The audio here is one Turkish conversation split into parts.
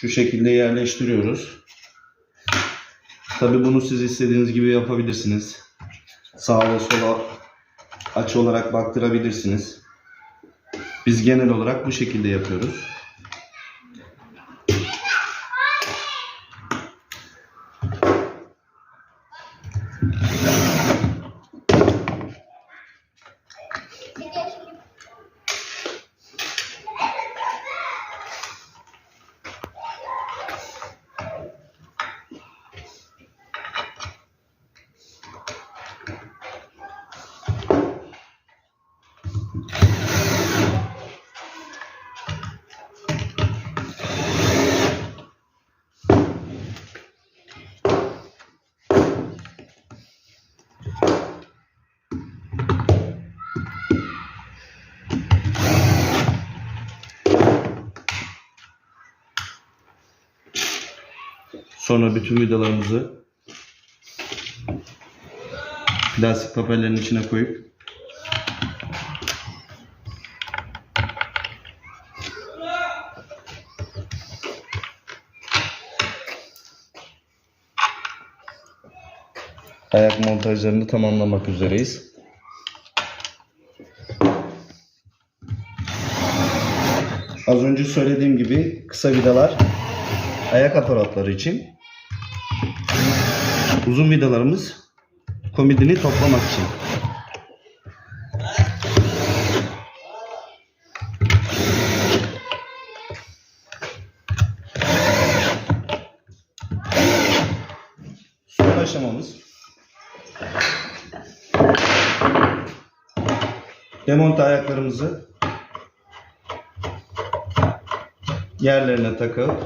Şu şekilde yerleştiriyoruz. Tabi bunu siz istediğiniz gibi yapabilirsiniz. Sağa ve sola açı olarak baktırabilirsiniz. Biz genel olarak bu şekilde yapıyoruz. Sonra bütün vidalarımızı plastik papellerin içine koyup ayak montajlarını tamamlamak üzereyiz. Az önce söylediğim gibi kısa vidalar ayak aparatları için. Uzun vidalarımız komodini toplamak için. Son aşamamız demonte ayaklarımızı yerlerine takıp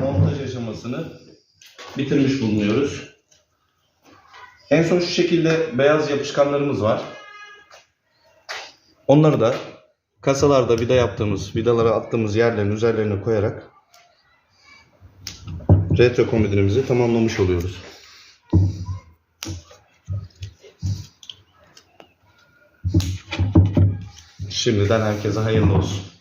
montaj aşamasını bitirmiş bulunuyoruz. En son şu şekilde beyaz yapışkanlarımız var. Onları da kasalarda vida yaptığımız, vidalara attığımız yerlerin üzerlerine koyarak retro komodinimizi tamamlamış oluyoruz. Şimdiden herkese hayırlı olsun.